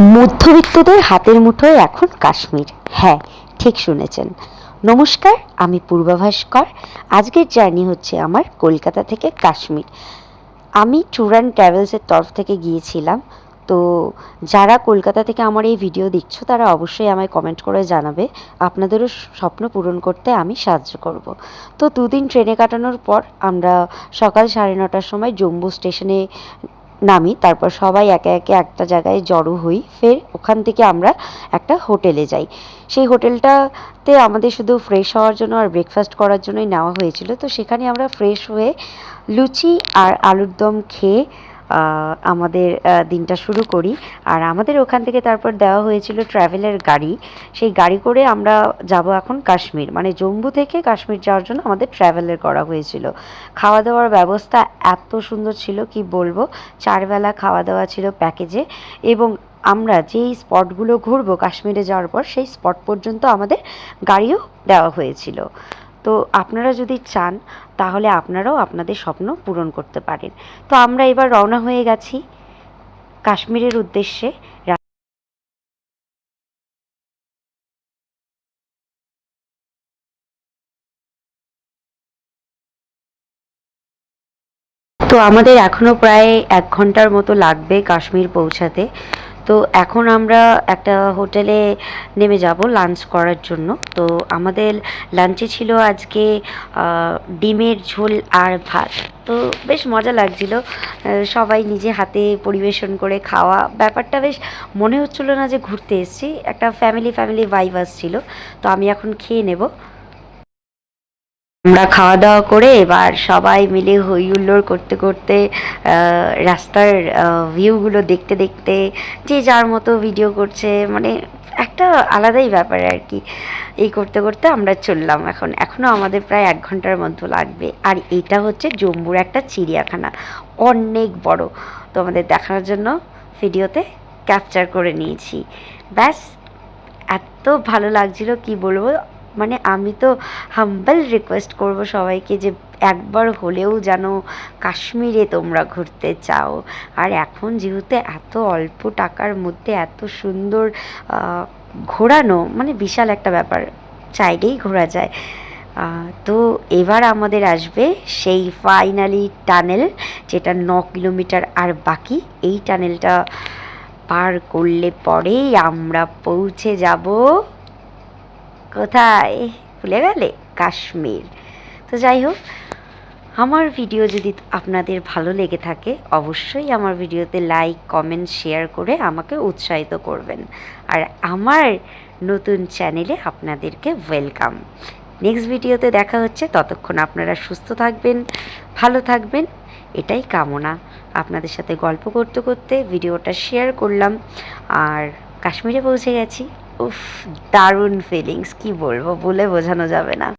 মধ্যবিত্তদের হাতের মুঠোয় এখন কাশ্মীর। হ্যাঁ ঠিক শুনেছেন। নমস্কার, আমি পূর্বাভাস কর আজকের জার্নি হচ্ছে আমার কলকাতা থেকে কাশ্মীর। আমি ট্যুর অ্যান্ড ট্রাভেলসের তরফ থেকে গিয়েছিলাম। তো যারা কলকাতা থেকে আমার এই ভিডিও দেখছ, তারা অবশ্যই আমায় কমেন্ট করে জানাবে। আপনাদেরও স্বপ্ন পূরণ করতে আমি সাহায্য করব। তো দুদিন ট্রেনে কাটানোর পর আমরা সকাল সাড়ে নটার সময় জম্মু স্টেশনে নামি, তারপর সবাই একে একে একটা জায়গায় জড়ো হই। ফের ওখান থেকে আমরা একটা হোটেলে যাই। সেই হোটেলটাতে আমাদের শুধু ফ্রেশ হওয়ার জন্য আর ব্রেকফাস্ট করার জন্যই নেওয়া হয়েছিল। তো সেখানে আমরা ফ্রেশ হয়ে লুচি আর আলুর দম খেয়ে আমাদের দিনটা শুরু করি। আর আমাদের ওখান থেকে তারপর দেওয়া হয়েছিল ট্রাভেলের গাড়ি। সেই গাড়ি করে আমরা যাব এখন কাশ্মীর। মানে জম্মু থেকে কাশ্মীর যাওয়ার জন্য আমাদের ট্রাভেলের করা হয়েছিল। খাওয়া দাওয়ার ব্যবস্থা এত সুন্দর ছিল, কি বলব? চারবেলা খাওয়া দাওয়া ছিল প্যাকেজে এবং আমরা যেই স্পটগুলো ঘুরবো কাশ্মীরে যাওয়ার পর, সেই স্পট পর্যন্ত আমাদের গাড়িও দেওয়া হয়েছিল। তো আপনারা যদি চান, তাহলে আপনারাও আপনাদের স্বপ্ন পূরণ করতে পারেন। তো আমরা এবার রওনা হয়ে গেছি কাশ্মীরের উদ্দেশ্যে। তো আমাদের এখনও প্রায় এক ঘণ্টার মতো লাগবে কাশ্মীর পৌঁছাতে। তো এখন আমরা একটা হোটেলে নেমে যাব লাঞ্চ করার জন্য। তো আমাদের লাঞ্চে ছিল আজকে ডিমের ঝোল আর ভাত। তো বেশ মজা লাগছিল। সবাই নিজে হাতে পরিবেশন করে খাওয়া। ব্যাপারটা বেশ মনে হচ্ছিল না যে ঘুরতে এসেছি। একটা ফ্যামিলি ফ্যামিলি ভাইব আসছিল। তো আমি এখন খেয়ে নেব। আমরা খাওয়া দাওয়া করে এবার সবাই মিলে হই হুল্লোড় করতে করতে রাস্তার ভিউগুলো দেখতে দেখতে যে যার মতো ভিডিও করছে মানে একটা আলাদাই ব্যাপার আর কি। এই করতে করতে আমরা চললাম এখন। এখনও আমাদের প্রায় এক ঘণ্টার মতো লাগবে। আর এটা হচ্ছে জম্মুর একটা চিড়িয়াখানা। অনেক বড়। তো আমাদের দেখানোর জন্য ভিডিওতে ক্যাপচার করে নিয়েছি। ব্যাস, এত ভালো লাগছিল, কি বলব? মানে আমি তো হাম্বল রিকোয়েস্ট করব সবাইকে যে একবার হলেও যেন কাশ্মীরে তোমরা ঘুরতে চাও। আর এখন যেহেতু এত অল্প টাকার মধ্যে এত সুন্দর ঘোরানো মানে বিশাল একটা ব্যাপার, চাইলেই ঘোরা যায়। তো এবার আমাদের আসবে সেই ফাইনালি টানেল যেটা ন কিলোমিটার আর বাকি। এই টানেলটা পার করলে পরেই আমরা পৌঁছে যাব। কোথায়? ভুলে গেলে? কাশ্মীর। তো যাই হোক, আমার ভিডিও যদি আপনাদের ভালো লেগে থাকে, অবশ্যই আমার ভিডিওতে লাইক কমেন্ট শেয়ার করে আমাকে উৎসাহিত করবেন। আর আমার নতুন চ্যানেলে আপনাদেরকে ওয়েলকাম নেক্সট ভিডিওতে দেখা হচ্ছে। ততক্ষণ আপনারা সুস্থ থাকবেন, ভালো থাকবেন। এটাই কামনা। আপনাদের সাথে গল্প করতে করতে ভিডিওটা শেয়ার করলাম। আর কাশ্মীরে পৌঁছে গেছি। উফ দারুণ ফিলিংস কি বলব? বলে বোঝানো যাবে না।